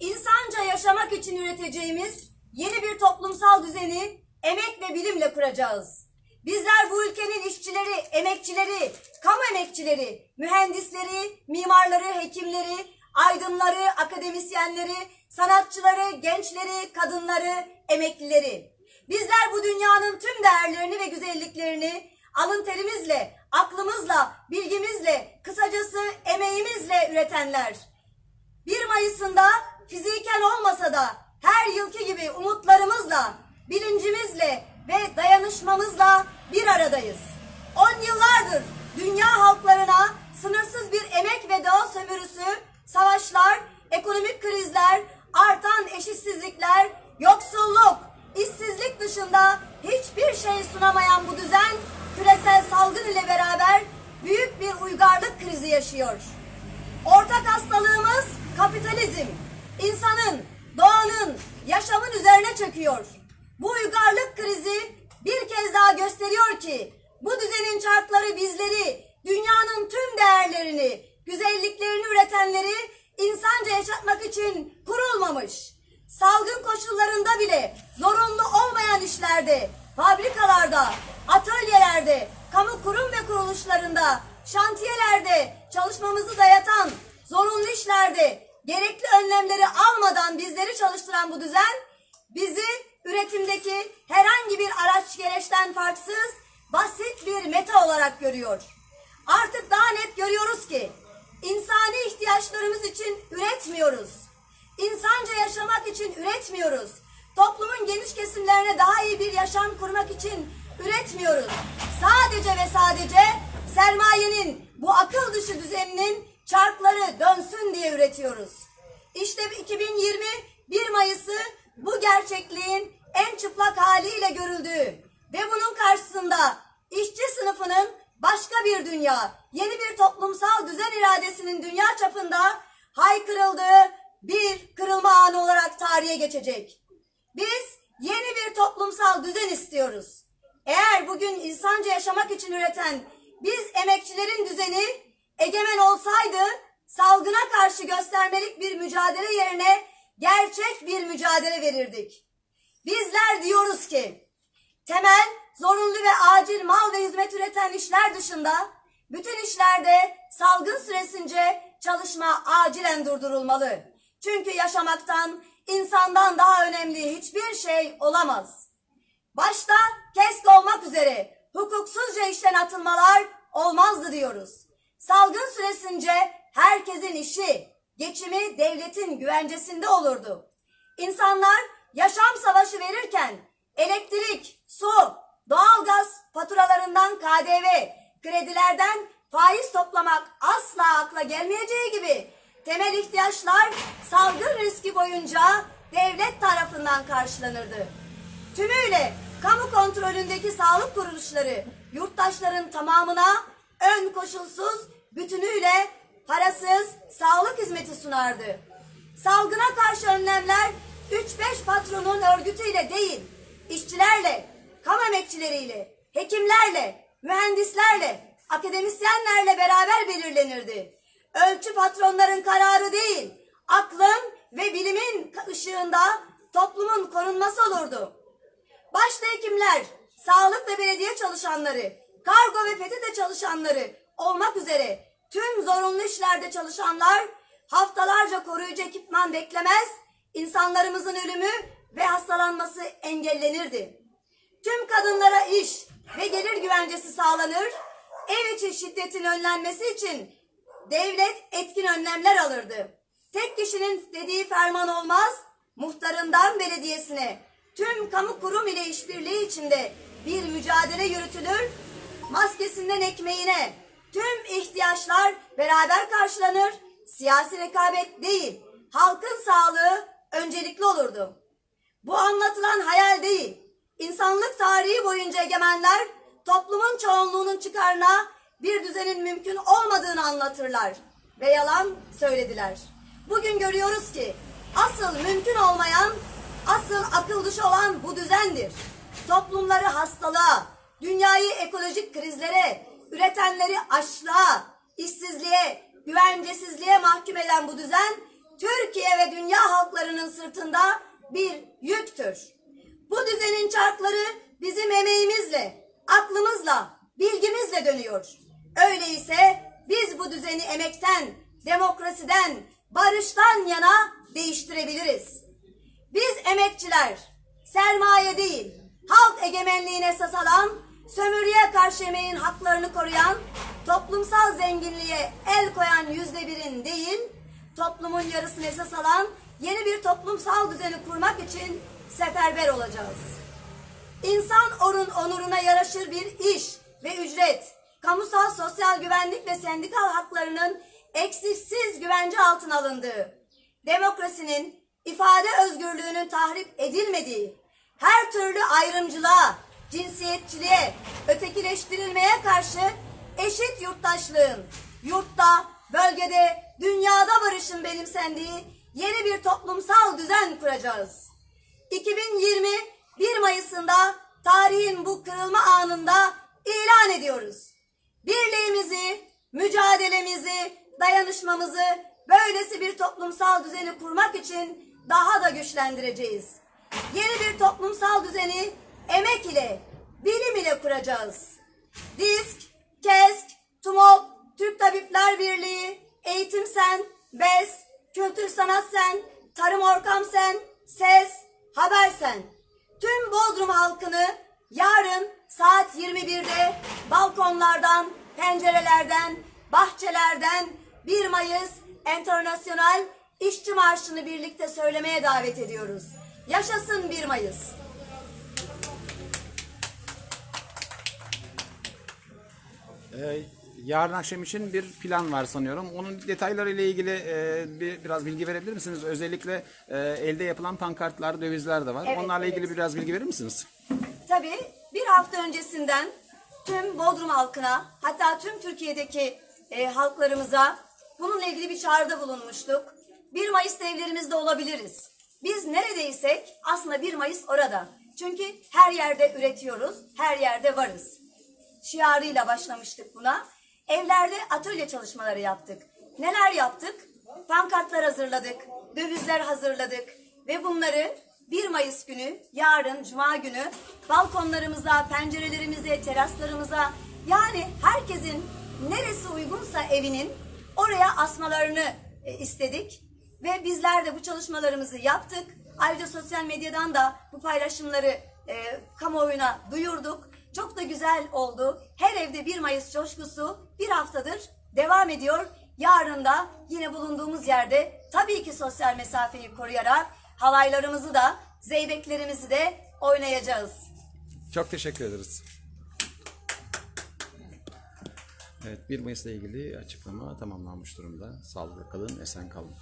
İnsanca yaşamak için üreteceğimiz yeni bir toplumsal düzeni emek ve bilimle kuracağız. Bizler bu ülkenin işçileri, emekçileri, kamu emekçileri, mühendisleri, mimarları, hekimleri, aydınları, akademisyenleri, sanatçıları, gençleri, kadınları, emeklileri. Bizler bu dünyanın tüm değerlerini ve güzelliklerini alın terimizle, aklımızla, bilgimizle, kısacası emeğimizle üretenler. 1 Mayıs'ında fiziken olmasa da her yılki gibi umutlarımızla, bilincimizle ve dayanışmamızla bir aradayız. 10 yıllardır dünya halklarına sınırsız bir emek ve doğa sömürüsü, savaşlar, ekonomik krizler, artan eşitsizlikler, yoksulluk, işsizlik dışında hiçbir şey sunamayan bu düzen küresel salgın ile beraber büyük bir uygarlık krizi yaşıyor. Ortak hastalığımız kapitalizm. İnsanın, doğanın, yaşamın üzerine çöküyor. Bu uygarlık krizi bir kez daha gösteriyor ki bu düzenin çarkları bizleri, dünyanın tüm değerlerini, güzelliklerini üretenleri insanca yaşatmak için kurulmamış. Salgın koşullarında bile zorunlu olmayan işlerde, fabrikalarda, atölyelerde, kamu kurum ve kuruluşlarında, şantiyelerde çalışmamızı dayatan, zorunlu işlerde gerekli önlemleri almadan bizleri çalıştıran bu düzen bizi üretimdeki herhangi bir araç gereçten farksız basit bir meta olarak görüyor. Artık daha net görüyoruz ki insani ihtiyaçlarımız için üretmiyoruz. İnsanca yaşamak için üretmiyoruz. Toplumun geniş kesimlerine daha iyi bir yaşam kurmak için üretmiyoruz. Sadece ve sadece sermayenin bu akıl dışı düzeninin çarkları dönsün diye üretiyoruz. İşte 2020 1 Mayıs'ı bu gerçekliğin en çıplak haliyle görüldüğü ve bunun karşısında işçi sınıfının başka bir dünya, yeni bir toplumsal düzen iradesinin dünya çapında haykırıldığı bir kırılma anı olarak tarihe geçecek. Biz yeni bir toplumsal düzen istiyoruz. Eğer bugün insanca yaşamak için üreten biz emekçilerin düzeni egemen olsaydı salgına karşı göstermelik bir mücadele yerine gerçek bir mücadele verirdik. Bizler diyoruz ki temel, zorunlu ve acil mal ve hizmet üreten işler dışında bütün işlerde salgın süresince çalışma acilen durdurulmalı. Çünkü yaşamaktan, insandan daha önemli hiçbir şey olamaz. Başta KESK olmak üzere hukuksuzca işten atılmalar olmazdı diyoruz. Salgın süresince herkesin işi, geçimi devletin güvencesinde olurdu. İnsanlar yaşam savaşı verirken elektrik, su, doğalgaz faturalarından KDV, kredilerden faiz toplamak asla akla gelmeyeceği gibi temel ihtiyaçlar salgın riski boyunca devlet tarafından karşılanırdı. Tümüyle kamu kontrolündeki sağlık kuruluşları yurttaşların tamamına ön koşulsuz bütünüyle parasız sağlık hizmeti sunardı. Salgına karşı önlemler 3-5 patronun örgütüyle değil, işçilerle, kamu emekçileriyle, hekimlerle, mühendislerle, akademisyenlerle beraber belirlenirdi. Ölçü patronların kararı değil, aklın ve bilimin ışığında toplumun korunması olurdu. Başta hekimler, sağlık ve belediye çalışanları, kargo ve PTT çalışanları olmak üzere tüm zorunlu işlerde çalışanlar haftalarca koruyucu ekipman beklemez, insanlarımızın ölümü ve hastalanması engellenirdi. Tüm kadınlara iş ve gelir güvencesi sağlanır, ev içi şiddetin önlenmesi için devlet etkin önlemler alırdı. Tek kişinin dediği ferman olmaz, muhtarından belediyesine, tüm kamu kurum ile işbirliği içinde bir mücadele yürütülür, maskesinden ekmeğine tüm ihtiyaçlar beraber karşılanır, siyasi rekabet değil, halkın sağlığı öncelikli olurdu. Bu anlatılan hayal değil, insanlık tarihi boyunca egemenler toplumun çoğunluğunun çıkarına bir düzenin mümkün olmadığını anlatırlar ve yalan söylediler. Bugün görüyoruz ki asıl mümkün olmayan, asıl akıl dışı olan bu düzendir. Toplumları hastalığa, dünyayı ekolojik krizlere, üretenleri açlığa, işsizliğe, güvencesizliğe mahkum eden bu düzen Türkiye ve dünya halklarının sırtında bir yüktür. Bu düzenin çarkları bizim emeğimizle, aklımızla, bilgimizle dönüyor. Öyleyse biz bu düzeni emekten, demokrasiden, barıştan yana değiştirebiliriz. Biz emekçiler, sermaye değil, halk egemenliğine esas alan, sömürüye karşı emeğin haklarını koruyan, toplumsal zenginliğe el koyan yüzde birin değil, toplumun yarısını esas alan yeni bir toplumsal düzeni kurmak için seferber olacağız. İnsan orun onuruna yaraşır bir iş ve ücret, kamusal sosyal güvenlik ve sendikal haklarının eksiksiz güvence altına alındığı, demokrasinin, ifade özgürlüğünün tahrip edilmediği, her türlü ayrımcılığa, cinsiyetçiliğe, ötekileştirilmeye karşı eşit yurttaşlığın, yurtta, bölgede, dünyada barışın benimsendiği yeni bir toplumsal düzen kuracağız. 2020 1 Mayıs'ında tarihin bu kırılma anında ilan ediyoruz. Birliğimizi, mücadelemizi, dayanışmamızı böylesi bir toplumsal düzeni kurmak için daha da güçlendireceğiz. Yeni bir toplumsal düzeni emek ile, bilim ile kuracağız. DİSK, KESK, TUMOP, Türk Tabipler Birliği, Eğitim Sen, BES, Kültür Sanat Sen, Tarım Orkam Sen, SES, Haber Sen. Tüm Bodrum halkını yarın saat 21'de balkonlardan, pencerelerden, bahçelerden 1 Mayıs Enternasyonal İşçi Marşı'nı birlikte söylemeye davet ediyoruz. Yaşasın 1 Mayıs. Ee, yarın akşam için bir plan var sanıyorum. Onun detayları ile ilgili e, bir, biraz bilgi verebilir misiniz? Özellikle e, elde yapılan pankartlar, dövizler de var. Evet, Onlarla evet. ilgili biraz bilgi verir misiniz? Tabii bir hafta öncesinden tüm Bodrum halkına hatta tüm Türkiye'deki e, halklarımıza bununla ilgili bir çağrıda bulunmuştuk. 1 Mayıs evlerimizde olabiliriz. Biz neredeysek aslında 1 Mayıs orada. Çünkü her yerde üretiyoruz, her yerde varız. Şiarıyla başlamıştık buna. Evlerde atölye çalışmaları yaptık. Neler yaptık? Pankartlar hazırladık, dövizler hazırladık ve bunları 1 Mayıs günü, yarın Cuma günü balkonlarımıza, pencerelerimize, teraslarımıza yani herkesin neresi uygunsa evinin oraya asmalarını e, istedik. Ve bizler de bu çalışmalarımızı yaptık. Ayrıca sosyal medyadan da bu paylaşımları e, kamuoyuna duyurduk. Çok da güzel oldu. Her evde 1 Mayıs coşkusu bir haftadır devam ediyor. Yarın da yine bulunduğumuz yerde tabii ki sosyal mesafeyi koruyarak halaylarımızı da zeybeklerimizi de oynayacağız. Çok teşekkür ederiz. Evet 1 Mayıs'la ilgili açıklama tamamlanmış durumda. Sağlıklı kalın, esen kalın.